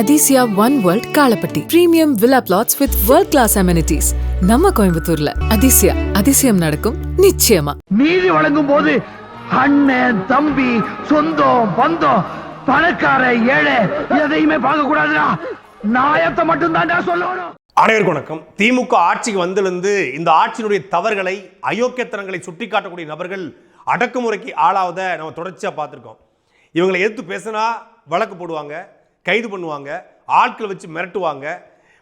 Athisaya one world Kalapatti premium villa plots with world class amenities நம்ம கோயம்புத்தூர்ல. அதிசயா அதிசயம் நடக்கும் நிச்சயமா. நீதி வழங்கும் போது அண்ணன் தம்பி சொந்தம் பந்தம் பணக்கார ஏழை எதையுமே பார்க்க கூடாதுடா. நாயத்தை மட்டும் தான்டா சொல்லணும். அனைவருக்கும் வணக்கம். திமுக ஆட்சிக்கு வந்திருந்து இந்த ஆட்சியினுடைய தவறுகளை அயோக்கியத்தனங்களை சுட்டிக்காட்டக்கூடிய நபர்கள் அடக்குமுறைக்கு ஆளாவதை நம்ம தொடர்ச்சியாக பார்த்துருக்கோம். இவங்களை எதிர்த்து பேசினா வழக்கு போடுவாங்க. கைது பண்ணுவாங்க ஆட்களை வச்சு மிரட்டுவாங்க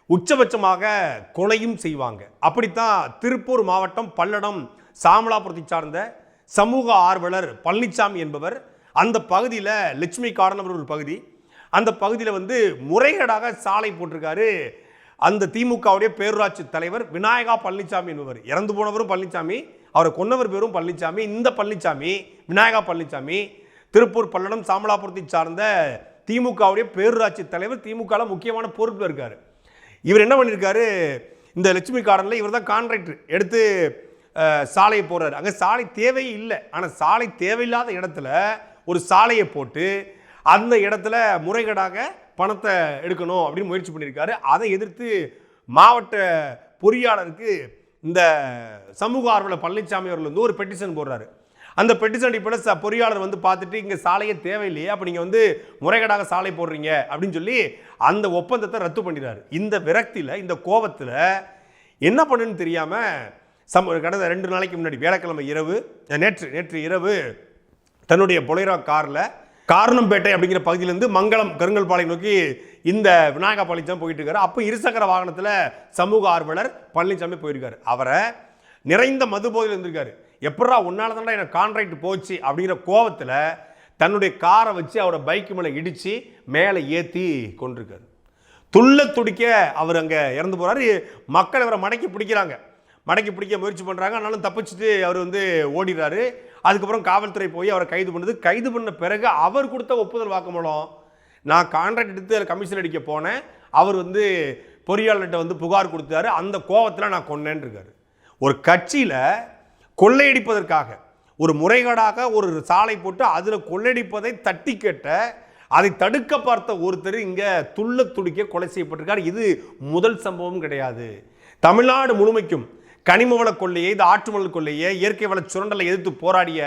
உச்சபட்சமாக கொலையும் செய்வாங்க. அப்படித்தான் திருப்பூர் மாவட்டம் பல்லடம் சாமலாபுரத்தை சார்ந்த சமூக ஆர்வலர் பழனிசாமி என்பவர் அந்த பகுதியில் லட்சுமி கார்டன் ஒரு பகுதி. அந்த பகுதியில் வந்து முறைகேடாக சாலை போட்டிருக்காரு. அந்த திமுகவுடைய பேரூராட்சி தலைவர் விநாயகா பழனிசாமி என்பவர். இறந்து போனவரும் பழனிசாமி அவரை கொன்னவர் பேரும் பழனிசாமி இந்த பழனிசாமி விநாயகா பழனிசாமி திருப்பூர் பல்லடம் சாமலாபுரத்தை சார்ந்த திமுகவுடைய பேரூராட்சி தலைவர் திமுகவில் முக்கியமான பொறுப்பில் இருக்கார். இவர் என்ன பண்ணியிருக்காரு இந்த லட்சுமி கார்டனில் இவர் தான் கான்ட்ராக்டர் எடுத்து சாலையை போடுறாரு. அங்கே சாலை தேவையே இல்லை. ஆனால் சாலை தேவையில்லாத இடத்துல ஒரு சாலையை போட்டு அந்த இடத்துல முறைகேடாக பணத்தை எடுக்கணும் அப்படின்னு முயற்சி பண்ணியிருக்காரு அதை எதிர்த்து மாவட்ட பொறியாளருக்கு இந்த சமூக ஆர்வலர் பழனிசாமி அவர்கள் வந்து ஒரு பெட்டிஷன் போடுறாரு. அந்த பெட்டிஷன் அடிப்படையில் ச பொறியாளர் வந்து பார்த்துட்டு இங்கே சாலையே தேவையில்லையே அப்போ நீங்கள் வந்து முறைகேடாக சாலை போடுறீங்க அப்படின்னு சொல்லி அந்த ஒப்பந்தத்தை ரத்து பண்ணிடுறாரு. இந்த விரக்தியில் இந்த கோபத்தில் என்ன பண்ணுன்னு தெரியாமல் சம் கடந்த ரெண்டு நாளைக்கு முன்னாடி வியாழக்கிழமை இரவு நேற்று நேற்று இரவு தன்னுடைய பொலைரா காரில் காரணம்பேட்டை அப்படிங்கிற பகுதியிலேருந்து மங்களம் கருங்கல்பாளையம் நோக்கி இந்த விநாயகா பழனிசாமி போயிட்டு இருக்காரு. அப்போ இருசக்கர வாகனத்தில் சமூக ஆர்வலர் பழனிசாமி போயிருக்காரு. அவரை நிறைந்த மது போதையில் இருந்திருக்காரு. எப்படா உன்னால தானடா எனக்கு கான்ட்ராக்ட் போச்சு அப்படிங்கிற கோவத்தில் தன்னுடைய காரை வச்சு அவரை பைக்கு மேலே இடித்து மேலே ஏற்றி கொண்டிருக்காரு. துள்ள துடிக்க அவர் அங்கே இறந்து போகிறாரு மக்கள் இவரை மடக்கி பிடிக்கிறாங்க. மடக்கி பிடிக்க முயற்சி பண்ணுறாங்க ஆனாலும் தப்பிச்சுட்டு அவர் வந்து ஓடிடுறாரு. அதுக்கப்புறம் காவல்துறை போய் அவரை கைது பண்ணுது. கைது பண்ண பிறகு அவர் கொடுத்த ஒப்புதல் வாக்குமூலம் நான் கான்ட்ராக்ட் எடுத்து அதில் கமிஷன் அடிக்க போனேன். அவர் வந்து பொறியாளர்கிட்ட வந்து புகார் கொடுத்தாரு. அந்த கோவத்தில் நான் கொன்னேன்னு இருக்காரு ஒரு கட்சியில் கொள்ளையடிப்பதற்காக ஒரு முறைகேடாக ஒரு சாலை போட்டு அதில் கொள்ளையடிப்பதை தட்டி கேட்ட அதை தடுக்க பார்த்த ஒருத்தர் இங்கே துள்ள துடிக்க கொலை செய்யப்பட்டிருக்கார். இது முதல் சம்பவம் கிடையாது. தமிழ்நாடு முழுமைக்கும் கனிம வள கொள்ளையை இந்த ஆற்று மணல் கொள்ளையை இயற்கை வள சுரண்டலை எதிர்த்து போராடிய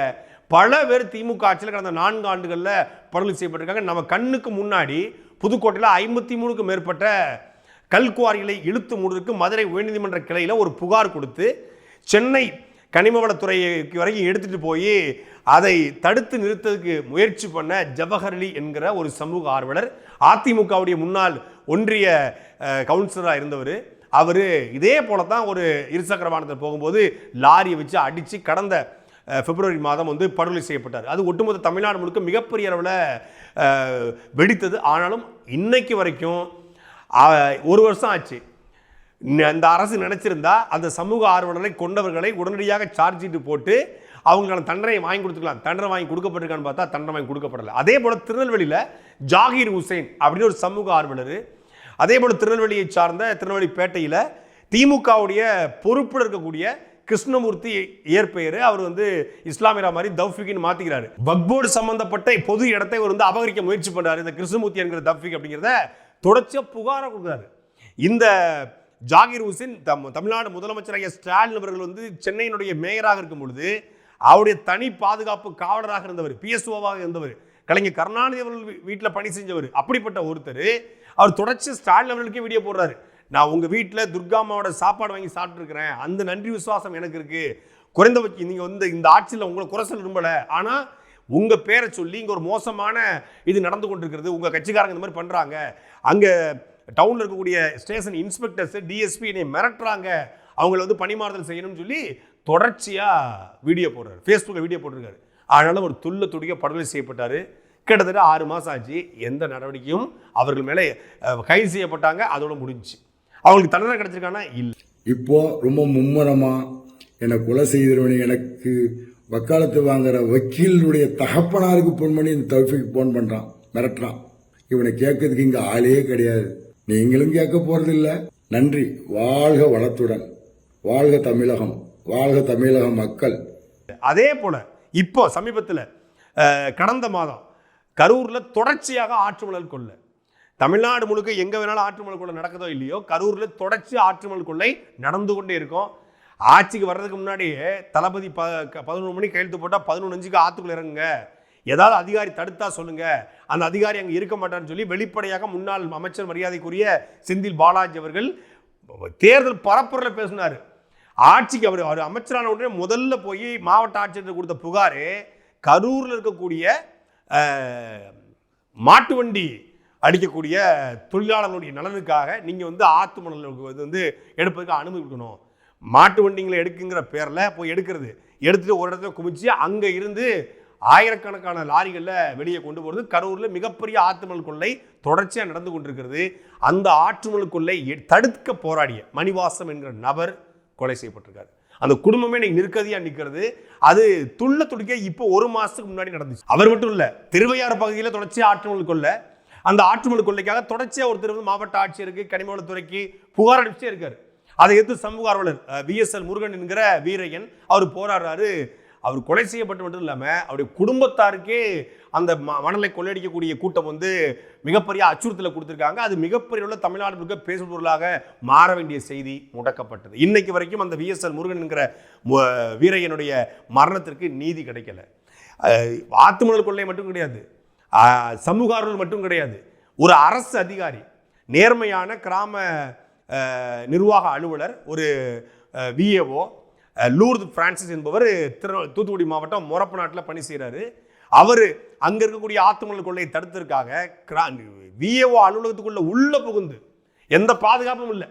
பல பேர் திமுக ஆட்சியில் கடந்த நான்கு ஆண்டுகளில் படுகொலை செய்யப்பட்டிருக்காங்க. நம்ம கண்ணுக்கு முன்னாடி புதுக்கோட்டையில் ஐம்பத்தி மூணுக்கும் மேற்பட்ட கல்குவாரிகளை இழுத்து மூடுவதற்கு மதுரை உயர்நீதிமன்ற கிளையில் ஒரு புகார் கொடுத்து சென்னை கனிமவளத்துறைக்கு வரைக்கும் எடுத்துட்டு போய் அதை தடுத்து நிறுத்ததுக்கு முயற்சி பண்ண ஜவஹர்லி என்கிற ஒரு சமூக ஆர்வலர் அதிமுகவுடைய முன்னாள் ஒன்றிய கவுன்சிலராக இருந்தவர். அவர் இதே போல தான் ஒரு இருசக்கர வாகனத்தில் போகும்போது லாரியை வச்சு அடித்து கடந்த பிப்ரவரி மாதம் வந்து படுகொலை செய்யப்பட்டார். அது ஒட்டுமொத்த தமிழ்நாடு முழுக்க மிகப்பெரிய அளவில் வெடித்தது. ஆனாலும் இன்னைக்கு வரைக்கும் ஒரு வருஷம் ஆச்சு. அந்த அரசு நினச்சிருந்தா அந்த சமூக ஆர்வலரை கொண்டவர்களை உடனடியாக சார்ஜ் ஷீட்டு போட்டு அவங்களுக்கான தண்டனை வாங்கி கொடுத்துக்கலாம். தண்டனை வாங்கி கொடுக்கப்பட்டிருக்கான்னு பார்த்தா தண்டனை வாங்கி கொடுக்கப்படல. அதே போல திருநெல்வேலியில் ஜாகீர் ஹுசைன் அப்படின்னு ஒரு சமூக ஆர்வலர். அதே போல் திருநெல்வேலியை சார்ந்த திருநெல்வேலி பேட்டையில் திமுகவுடைய பொறுப்பில் இருக்கக்கூடிய கிருஷ்ணமூர்த்தி இயற்பெயர். அவர் வந்து இஸ்லாமியரா மாதிரி தௌஃபிக்னு மாற்றிக்கிறாரு வக்போர்டு சம்மந்தப்பட்ட பொது இடத்தை அவர் வந்து அபகரிக்க முயற்சி பண்ணுறாரு இந்த கிருஷ்ணமூர்த்தி என்கிற தௌஃபிக் அப்படிங்கிறத தொடர்ச்சியாக புகாராக கொடுக்குறாரு. இந்த ஜாகிர் ஹுசேன் தம் தமிழ்நாடு முதலமைச்சராக ஸ்டாலின் அவர்கள் வந்து சென்னையினுடைய மேயராக இருக்கும் பொழுது அவருடைய தனி பாதுகாப்பு காவலராக இருந்தவர் பிஎஸ்ஓவாக இருந்தவர் கலைஞர் கருணாநிதி அவர்கள் வீட்டில் பணி செஞ்சவர் அப்படிப்பட்ட ஒருத்தர் அவர் தொடர்ச்சி ஸ்டாலின் அவர்களுக்கே வீடியோ போடுறாரு. நான் உங்கள் வீட்டில் துர்காமாவோட சாப்பாடு வாங்கி சாப்பிட்ருக்கிறேன் அந்த நன்றி விசுவாசம் எனக்கு இருக்குது குறைந்தபட்சம் நீங்கள் வந்து இந்த ஆட்சியில் உங்களை குறை சொல்ல விரும்பலை. ஆனால் உங்கள் பேரை சொல்லி இங்கே ஒரு மோசமான இது நடந்து கொண்டிருக்கிறது உங்கள் கட்சிக்காரங்க இந்த மாதிரி பண்ணுறாங்க அங்கே டவுனில் இருக்கக்கூடிய ஸ்டேஷன் இன்ஸ்பெக்டர்ஸு டிஎஸ்பி என்னை மிரட்டுறாங்க. அவங்கள வந்து பணிமாறுதல் செய்யணும்னு சொல்லி தொடர்ச்சியாக வீடியோ போடுறாரு. ஃபேஸ்புக்கில் வீடியோ போட்டிருக்காரு. அதனால் ஒரு துள்ள துடிக்க படுகொலை செய்யப்பட்டார். கிட்டத்தட்ட ஆறு மாதம் ஆச்சு. எந்த நடவடிக்கையும் அவர்கள் மேலே கைது செய்யப்பட்டாங்க. அதோட முடிஞ்சுச்சு. அவங்களுக்கு தண்டனை கிடைச்சிருக்கானா? இல்லை. இப்போ ரொம்ப மும்முரமாக என்னை கொலை செய்தவனே எனக்கு வக்காலத்து வாங்குற வக்கீலுடைய தகப்பனாருக்கு ஃபோன் பண்ணி இந்த தௌஃபிக் ஃபோன் பண்றான் மிரட்டுறான். இவனை கேட்கறதுக்கு இங்க ஆளே கிடையாது. நீங்களும் கேட்க போறதில்ல. நன்றி. வாழ்க வளத்துடன். வாழ்க தமிழகம். வாழ்க தமிழக மக்கள். அதே போல இப்போ சமீபத்தில் கடந்த மாதம் கரூரில் தொடர்ச்சியாக ஆற்றுமணல் கொள்ளை. தமிழ்நாடு முழுக்க எங்கே வேணாலும் ஆற்றுமணல் கொள்ளை நடக்குதோ இல்லையோ கரூரில் தொடர்ச்சி ஆற்றுமணல் கொள்ளை நடந்து கொண்டே இருக்கும். ஆட்சிக்கு வர்றதுக்கு முன்னாடியே தளபதி ப பதினொன்று மணிக்கு கையெழுத்து போட்டால் பதினொன்று அஞ்சுக்கு ஆற்றுக்குள்ள இறங்குங்க. ஏதாவது அதிகாரி தடுத்தா சொல்லுங்க. அந்த அதிகாரி அங்கே இருக்க மாட்டான்னு சொல்லி வெளிப்படையாக முன்னாள் அமைச்சர் மரியாதைக்குரிய செந்தில் பாலாஜி அவர்கள் தேர்தல் பரப்புரையில் பேசினார். ஆட்சிக்கு அவர் அவர் அமைச்சரான உடனே முதல்ல போய் மாவட்ட ஆட்சியர் கொடுத்த புகார் கரூரில் இருக்கக்கூடிய மாட்டு வண்டி அடிக்கக்கூடிய தொழிலாளர்களுடைய நலனுக்காக நீங்கள் வந்து ஆத்து மணலுக்கு வந்து எடுப்பதுக்கு அனுமதி கொடுக்கணும். மாட்டு வண்டிங்களை எடுக்குங்கிற பேரில் போய் எடுக்கிறது. எடுத்துகிட்டு ஒரு இடத்துல குமிச்சு அங்கே இருந்து ஆயிரக்கணக்கான லாரிகளில் வெளியே கொண்டு போகிறது கரூரில் மிகப்பெரிய ஆற்றுமல் கொள்ளை தொடர்ச்சியாக நடந்து கொண்டிருக்கிறது. அந்த ஆற்றுமல் கொள்ளை எ- தடுக்க போராடிய மணிவாசம் என்கிற நபர் கொலை செய்யப்பட்டிருக்காரு. அந்த குடும்பமே இன்னைக்கு நிற்கதியாக நிற்கிறது அது துள்ள துடிக்க இப்போ ஒரு மாதத்துக்கு முன்னாடி நடந்துச்சு. அவர் மட்டும் இல்லை திருவையாறு பகுதியில் தொடர்ச்சியாக ஆற்றுமல் கொள்ளை. அந்த ஆற்றுமல் கொள்ளைக்காக தொடர்ச்சியாக ஒருத்தர் வந்து மாவட்ட ஆட்சியருக்கு கனிமவளத்துறைக்கு புகார் அடிச்சே இருக்காரு. அதை எதிர்த்து சமூக ஆர்வலர் விஎஸ்எல் முருகன் என்கிற வீரையன் அவர் போராடுறாரு. அவர் கொலை செய்யப்பட்டு மட்டும் இல்லாமல் அவருடைய குடும்பத்தாருக்கே அந்த ம- மணலை கொள்ளையடிக்கக்கூடிய கூட்டம் வந்து மிகப்பெரிய அச்சுறுத்தலை கொடுத்துருக்காங்க. அது மிகப்பெரிய உள்ள தமிழ்நாடு முழுக்க பேசும் பொருளாக மாற வேண்டிய செய்தி முடக்கப்பட்டது. இன்னைக்கு வரைக்கும் அந்த விஎஸ்எல் முருகன் என்கிற வீரையனுடைய மரணத்திற்கு நீதி கிடைக்கல. ஆத்துமணல் கொள்ளை மட்டும் கிடையாது. சமூக ஆர்வலர் மட்டும் கிடையாது. ஒரு அரசு அதிகாரி நேர்மையான கிராம நிர்வாக அலுவலர் ஒரு விஏஓ லூர்து பிரான்சிஸ் என்பவர் திரு தூத்துக்குடி மாவட்டம் மொரப்பநாட்டில் பணி செய்கிறாரு அவர் அங்கே இருக்கக்கூடிய ஆத்துமணல் கொள்ளையை தடுத்ததற்காக விஏஓ அலுவலகத்துக்குள்ளே உள்ளே புகுந்து எந்த பாதுகாப்பும் இல்லை.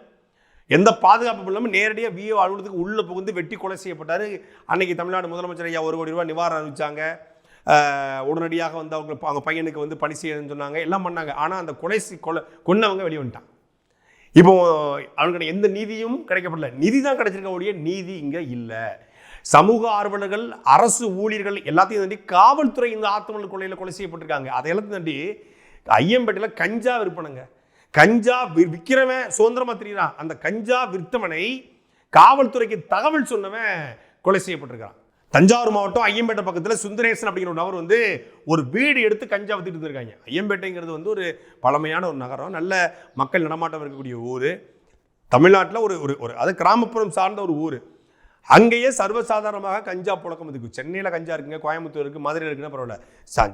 எந்த பாதுகாப்பும் இல்லாமல் நேரடியாக விஏஓ அலுவலகத்துக்கு உள்ளே புகுந்து வெட்டி கொலை செய்யப்பட்டார். அன்னைக்கு தமிழ்நாடு முதலமைச்சர் ஐயா ஒரு கோடி ரூபாய் நிவாரணம் அறிவிச்சாங்க. உடனடியாக வந்து அவங்க அவங்க பையனுக்கு வந்து பணி செய்யணும்னு சொன்னாங்க. எல்லாம் பண்ணாங்க. ஆனால் அந்த கொலை செய்- கொலை கொன்னவங்க வெளியே வந்துட்டான் இப்போ அவனுக்கு எந்த நீதியும் கிடைக்கப்படல. நிதி தான் கிடைச்சிருக்க ஒழிய நீதி இங்கே இல்லை. சமூக ஆர்வலர்கள் அரசு ஊழியர்கள் எல்லாத்தையும் தாண்டி காவல்துறை இந்த ஆத்துமணல் கொலையில் கொலை செய்யப்பட்டிருக்காங்க. அதை எல்லாத்தையும் தாண்டி ஐயம்பேட்டையில் கஞ்சா விற்பனைங்க. கஞ்சா வி- விற்கிறவன் சுதந்திரமா தெரியுறான். அந்த கஞ்சா விற்பவனை காவல்துறைக்கு தகவல் சொன்னவன் கொலை செய்யப்பட்டிருக்கான் தஞ்சாவூர் மாவட்டம் ஐயம்பேட்டை பக்கத்தில் சுந்தரேசன் அப்படிங்கிற ஒரு நபர் வந்து ஒரு வீடு எடுத்து கஞ்சா வித்துட்டு இருந்திருக்காங்க. ஐயம்பேட்டைங்கிறது வந்து ஒரு பழமையான ஒரு நகரம். நல்ல மக்கள் நடமாட்டம் இருக்கக்கூடிய ஊர். தமிழ்நாட்டில் ஒரு ஒரு ஒரு அது கிராமப்புறம் சார்ந்த ஒரு ஊர். அங்கேயே சர்வசாதாரணமாக கஞ்சா புழக்கம் இருக்கு. சென்னையில் கஞ்சா இருக்குங்க கோயம்புத்தூர் இருக்குது மதுரை இருக்குன்னா பரவாயில்ல.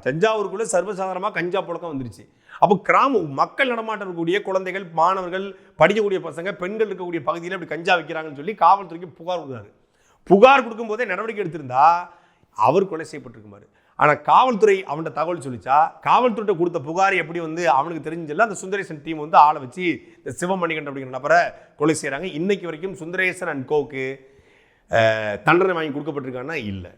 தஞ்சாவூருக்குள்ளே சர்வசாதாரணமாக கஞ்சா புழக்கம் வந்துருச்சு. அப்போ கிராம மக்கள் நடமாட்டம் இருக்கக்கூடிய குழந்தைகள் மாணவர்கள் படிக்கக்கூடிய பசங்க பெண்கள் இருக்கக்கூடிய பகுதியில் இப்படி கஞ்சா வைக்கிறாங்கன்னு சொல்லி காவல்துறைக்கு புகார் கொடுக்குறாரு. புகார் கொடுக்கும்போதே நடவடிக்கை எடுத்திருந்தா அவர் கொலை செய்யப்பட்டிருக்குமாரு ஆனால் காவல்துறை அவன்கிட்ட தகவல் சொல்லிச்சா காவல்துறையிட்ட கொடுத்த புகார் எப்படி வந்து அவனுக்கு தெரிஞ்சல அந்த சுந்தரேசன் டீம் வந்து ஆளை வச்சு இந்த சிவமணிகண்டன் அப்படிங்கிற நபரை கொலை செய்கிறாங்க இன்னைக்கு வரைக்கும் சுந்தரேசன் அண்ட் கோக்கு தண்டனை வாங்கி கொடுக்கப்பட்டிருக்கான்னா இல்லை.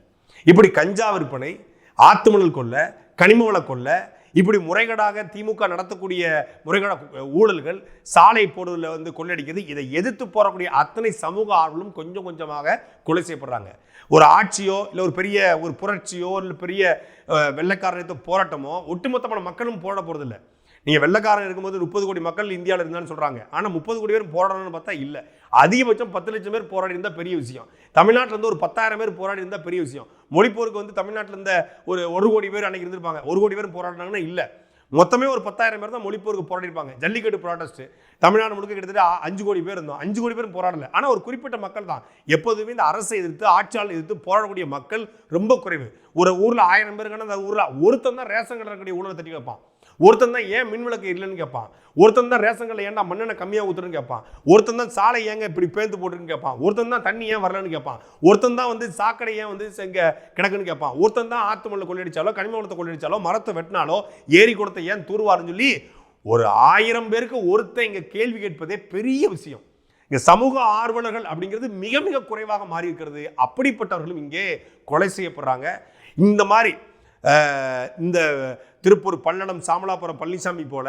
இப்படி கஞ்சா விற்பனை ஆத்துமணல் கொள்ளை கனிமவள கொள்ளை இப்படி முறைகேடாக திமுக நடத்தக்கூடிய முறைகேட ஊழல்கள் சாலை போடுவதில் வந்து கொள்ளடிக்கிறது இதை எதிர்த்து போறக்கூடிய அத்தனை சமூக ஆர்வலும் கொஞ்சம் கொஞ்சமாக கொலை செய்யப்படுறாங்க. ஒரு ஆட்சியோ இல்லை ஒரு பெரிய ஒரு புரட்சியோ இல்லை பெரிய அஹ், போராட்டமோ ஒட்டுமொத்தமான மக்களும் போட போகிறதில்ல நீங்கள் வெள்ளைக்காரன் இருக்கும்போது முப்பது கோடி மக்கள் இந்தியாவில் இருந்தான்னு சொல்கிறாங்க ஆனால் முப்பது கோடி பேர் போராடணும்னு பார்த்தா இல்லை. அதிகபட்சம் பத்து லட்சம் பேர் போராடி இருந்தால் பெரிய விஷயம். தமிழ்நாட்டில் இருந்து ஒரு பத்தாயிரம் பேர் போராடி இருந்தால் பெரிய விஷயம். மொழிப்போருக்கு வந்து தமிழ்நாட்டில் இருந்த ஒரு ஒரு கோடி பேர் அன்னைக்கு இருந்திருப்பாங்க. ஒரு கோடி பேர் போராடினாங்கன்னா இல்லை. மொத்தமே ஒரு பத்தாயிரம் பேர் தான் மொழிப்போருக்கு போராடிருப்பாங்க. ஜல்லிக்கட்டு ப்ராடஸ்ட் தமிழ்நாடு முழுக்க கிட்டத்தட்ட அஞ்சு கோடி பேர் இருந்தோம். அஞ்சு கோடி பேர் போராடல. ஆனால் ஒரு குறிப்பிட்ட மக்கள் தான். எப்போதுமே இந்த அரசை எதிர்த்து ஆட்சியாளர் எதிர்த்து போராடக்கூடிய மக்கள் ரொம்ப குறைவு. ஒரு ஊரில் ஆயிரம் பேருக்கான அந்த ஊரில் ஒருத்தன் தான் ரேஷன் கடை இருக்கக்கூடிய ஊழலை தட்டி வைப்பான். ஒருத்தன் தான் ஏன் மின் விளக்கு இல்லைன்னு கேட்பான். ஒருத்தன் தான் ரேஷன் கடையில் ஏன்டா மண்ணெண்ணை கம்மியாக ஊற்றுன்னு கேட்பான். ஒருத்தன் தான் சாலை ஏங்க இப்படி பேந்து போட்டுருன்னு கேட்பான். ஒருத்தன் தான் தண்ணி ஏன் வரலன்னு கேட்பான். ஒருத்தன் தான் வந்து சாக்கடை ஏன் வந்து இங்கே கிடக்குன்னு கேட்பான். ஒருத்தன் தான் ஆத்து மண்ணில் கொள்ளையடிச்சாலோ கனிம வளத்தை கொள்ளையடிச்சாலோ மரத்தை வெட்டினாலோ ஏரி குளத்தை ஏன் தூர்வாருன்னு சொல்லி ஒரு ஆயிரம் பேருக்கு ஒருத்தன் இங்கே கேள்வி கேட்பதே பெரிய விஷயம். இங்கே சமூக ஆர்வலர்கள் அப்படிங்கிறது மிக மிக குறைவாக மாறி இருக்கிறது அப்படிப்பட்டவர்களும் இங்கே கொலை செய்யப்படுறாங்க. இந்த மாதிரி இந்த திருப்பூர் பல்லடம் சாமலாபுரம் பழனிசாமி போல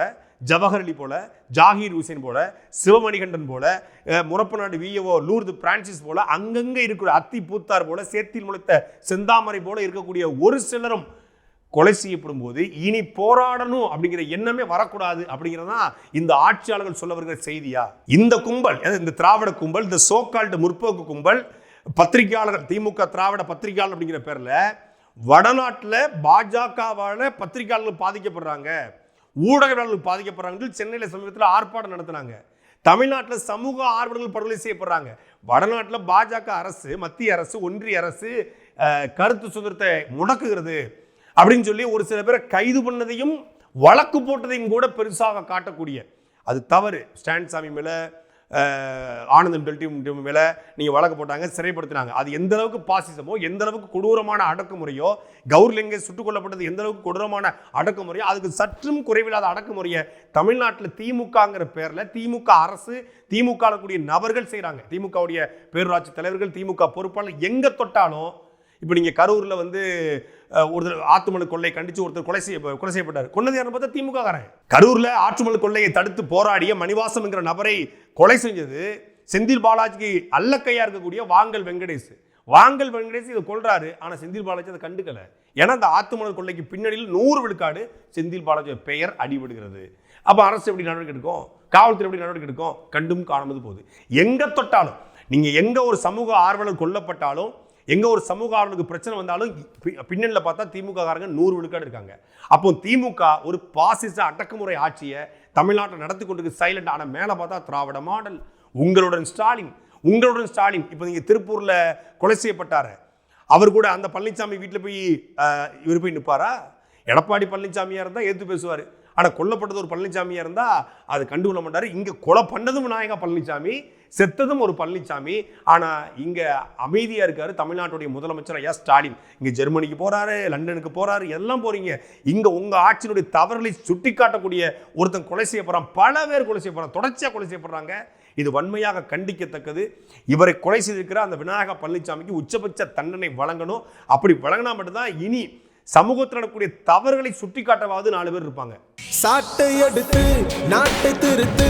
ஜவஹர் அலி போல ஜாகீர் ஹுசேன் போல சிவமணிகண்டன் போல முரப்பு நாடு விஏஓ லூர்து பிரான்சிஸ் போல அங்கங்கே இருக்கிற அத்தி பூத்தார் போல சேத்தில் முளைத்த செந்தாமரை போல இருக்கக்கூடிய ஒரு சிலரும் கொலை செய்யப்படும் போது இனி போராடணும் அப்படிங்கிற எண்ணமே வரக்கூடாது அப்படிங்கிறதா இந்த ஆட்சியாளர்கள் சொல்ல வருகிற செய்தியா? இந்த கும்பல் அதாவது இந்த திராவிட கும்பல் இந்த சோக்கால்டு முற்போக்கு கும்பல் பத்திரிகையாளர்கள் திமுக திராவிட பத்திரிகையாளர் அப்படிங்கிற பேரில் வடநாட்டில் பாஜகவால் பத்திரிகையாளர்கள் பாதிக்கப்படுறாங்க ஊடகவியலாளர்கள் பாதிக்கப்படுறாங்க சென்னையில் சமீபத்தில் ஆர்ப்பாட்டம் நடத்துனாங்க. தமிழ்நாட்டில் சமூக ஆர்வலர்கள் படுகொலை செய்யப்படுறாங்க. வடநாட்டில் பாஜக அரசு மத்திய அரசு ஒன்றிய அரசு கருத்து சுதந்திரத்தை முடக்குகிறது அப்படின்னு சொல்லி ஒரு சில பேரை கைது பண்ணதையும் வழக்கு போட்டதையும் கூட பெருசாக காட்டக்கூடிய அது தவறு. ஸ்டாண்ட் சாமி மேலே ஆனந்தம் டெல்டி மேலே நீங்கள் வழக்கு போட்டாங்க சிறைப்படுத்தினாங்க. அது எந்த அளவுக்கு பாசிசமோ எந்த அளவுக்கு கொடூரமான அடக்குமுறையோ கௌர்லிங்க சுட்டுக் கொல்லப்பட்டது எந்த அளவுக்கு கொடூரமான அடக்குமுறையோ அதுக்கு சற்றும் குறைவில்லாத அடக்குமுறையை தமிழ்நாட்டில் திமுகங்கிற பேரில் திமுக அரசு திமுக கூடிய நபர்கள் செய்கிறாங்க திமுகவுடைய பேரூராட்சி தலைவர்கள் திமுக பொறுப்பாளர் எங்கே தொட்டாலும் இப்போ நீங்கள் கரூரில் வந்து ஒருத்தர் ஆத்துமணு கொள்ளை கண்டித்து ஒருத்தர் கொலை செய்ய கொலை செய்யப்பட்டார். கொன்னது யாருன்னு பார்த்தா திமுக காரன் கரூரில் ஆற்றுமலை கொள்ளையை தடுத்து போராடிய மணிவாசம் என்கிற நபரை கொலை செஞ்சது செந்தில் பாலாஜிக்கு அல்லக்கையாக இருக்கக்கூடிய வாங்கல் வெங்கடேஷ். வாங்கல் வெங்கடேஷ் இதை கொள்றாரு ஆனால் செந்தில் பாலாஜி அதை கண்டுக்கல. ஏன்னா அந்த ஆத்துமணல் கொள்ளைக்கு பின்னணியில் நூறு விழுக்காடு செந்தில் பாலாஜி பெயர் அடிபடுகிறது. அப்போ அரசு எப்படி நடவடிக்கை எடுக்கும்? காவல்துறை எப்படி நடவடிக்கை எடுக்கும்? கண்டும் காணாமது போகுது. எங்கே தொட்டாலும் நீங்கள் எங்கே ஒரு சமூக ஆர்வலர் கொல்லப்பட்டாலும் எங்கே ஒரு சமூக ஆர்வலுக்கு பிரச்சனை வந்தாலும் பி- பார்த்தா திமுக காரங்க நூறு விழுக்காடு இருக்காங்க. அப்போ திமுக ஒரு பாசிச அடக்குமுறை ஆட்சியை தமிழ்நாட்டில் நடத்தி கொண்டு சைலண்ட் ஆனால் மேலே பார்த்தா திராவிட மாடல். உங்களுடன் ஸ்டாலின் உங்களுடன் ஸ்டாலின். இப்போ நீங்கள் திருப்பூரில் கொலை செய்யப்பட்டார். அவர் கூட அந்த பழனிசாமி வீட்டில் போய் இவர் போய் நிற்பாரா எடப்பாடி பழனிசாமியாக இருந்தால் ஏற்று பேசுவார். ஆனால் கொல்லப்பட்டது ஒரு பழனிசாமியாக இருந்தால் அது கண்டுகொள்ள மாட்டார். இங்கே கொலை பண்ணதும் நாயகா பழனிசாமி செத்ததும் ஒரு பழனிசாமி ஆனால் இங்கே அமைதியாக இருக்காரு தமிழ்நாட்டுடைய முதலமைச்சர் ஐயா ஸ்டாலின். இங்கே ஜெர்மனிக்கு போகிறாரு லண்டனுக்கு போகிறாரு எல்லாம் போகிறீங்க இங்கே உங்கள் ஆட்சியினுடைய தவறுகளை சுட்டி காட்டக்கூடிய ஒருத்தன் கொலை செய்யப்படுறான் பல பேர் கொலை செய்யப்படுறான் தொடர்ச்சியாக கொலை செய்யப்படுறாங்க இது வன்மையாக கண்டிக்கத்தக்கது. இவரை கொலை செய்திருக்கிற அந்த விநாயக பழனிசாமிக்கு உச்சபட்ச தண்டனை வழங்கணும். அப்படி வழங்கினா மட்டும்தான் இனி சமூகத்தில் நடக்கூடிய தவறுகளை சுட்டி காட்டவாவது நாலு பேர் இருப்பாங்க. சாட்டை எடுத்து நாட்டை திருத்து